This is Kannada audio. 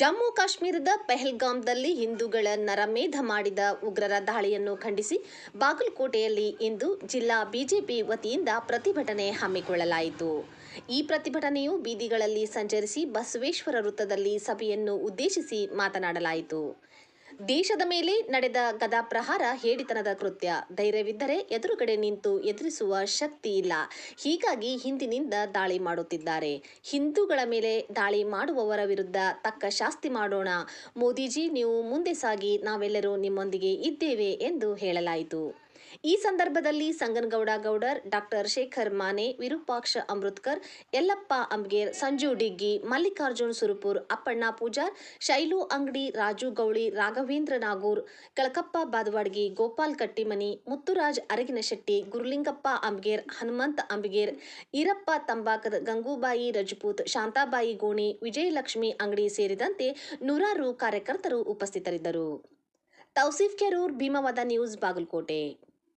ಜಮ್ಮು ಕಾಶ್ಮೀರದ ಪೆಹಲ್ಗಾಂದಲ್ಲಿ ಹಿಂದೂಗಳ ನರಮೇಧ ಮಾಡಿದ ಉಗ್ರರ ದಾಳಿಯನ್ನು ಖಂಡಿಸಿ ಬಾಗಲಕೋಟೆಯಲ್ಲಿ ಇಂದು ಜಿಲ್ಲಾ ಬಿಜೆಪಿ ವತಿಯಿಂದ ಪ್ರತಿಭಟನೆ ಹಮ್ಮಿಕೊಳ್ಳಲಾಯಿತು. ಈ ಪ್ರತಿಭಟನೆಯು ಬೀದಿಗಳಲ್ಲಿ ಸಂಚರಿಸಿ ಬಸವೇಶ್ವರ ವೃತ್ತದಲ್ಲಿ ಸಭೆಯನ್ನು ಉದ್ದೇಶಿಸಿ ಮಾತನಾಡಲಾಯಿತು. ದೇಶದ ಮೇಲೆ ನಡೆದ ಗದಾಪ್ರಹಾರ ಹೇಡಿತನದ ಕೃತ್ಯ. ಧೈರ್ಯವಿದ್ದರೆ ಎದುರುಗಡೆ ನಿಂತು ಎದುರಿಸುವ ಶಕ್ತಿ ಇಲ್ಲ. ಹೀಗಾಗಿ ಹಿಂದಿನಿಂದ ದಾಳಿ ಮಾಡುತ್ತಿದ್ದಾರೆ. ಹಿಂದೂಗಳ ಮೇಲೆ ದಾಳಿ ಮಾಡುವವರ ವಿರುದ್ಧ ತಕ್ಕ ಶಾಸ್ತಿ ಮಾಡೋಣ. ಮೋದಿಜಿ, ನೀವು ಮುಂದೆ ಸಾಗಿ, ನಾವೆಲ್ಲರೂ ನಿಮ್ಮೊಂದಿಗೆ ಇದ್ದೇವೆ ಎಂದು ಹೇಳಲಾಯಿತು. ಈ ಸಂದರ್ಭದಲ್ಲಿ ಸಂಗನಗೌಡ ಗೌಡರ್ ಡಾಕ್ಟರ್ ಶೇಖರ್ ಮಾನೆ, ವಿರೂಪಾಕ್ಷ ಅಮೃತ್ಕರ್, ಯಲ್ಲಪ್ಪ ಅಂಬ್ಗೇರ್, ಸಂಜು ಡಿಗ್ಗಿ, ಮಲ್ಲಿಕಾರ್ಜುನ್ ಸುರಪುರ್, ಅಪ್ಪಣ್ಣ ಪೂಜಾರ್, ಶೈಲು ಅಂಗಡಿ, ರಾಜು ಗೌಳಿ, ರಾಘವೇಂದ್ರ ನಾಗೂರ್, ಕಳಕಪ್ಪ ಬಾದವಾಡ್ಗಿ, ಗೋಪಾಲ್ ಕಟ್ಟಿಮನಿ, ಮುತ್ತುರಾಜ್ ಅರಗಿನಶೆಟ್ಟಿ, ಗುರುಲಿಂಗಪ್ಪ ಅಂಬಿಗೇರ್, ಹನುಮಂತ ಅಂಬಿಗೇರ್, ಈರಪ್ಪ ತಂಬಾಕದ, ಗಂಗೂಬಾಯಿ ರಜಪೂತ್, ಶಾಂತಾಬಾಯಿ ಗೋಣಿ, ವಿಜಯಲಕ್ಷ್ಮಿ ಅಂಗಡಿ ಸೇರಿದಂತೆ ನೂರಾರು ಕಾರ್ಯಕರ್ತರು ಉಪಸ್ಥಿತರಿದ್ದರು. ತೌಸೀಫ್ ಕೆರೂರ್, ಭೀಮವಾದ ನ್ಯೂಸ್ ಬಾಗಲಕೋಟೆ.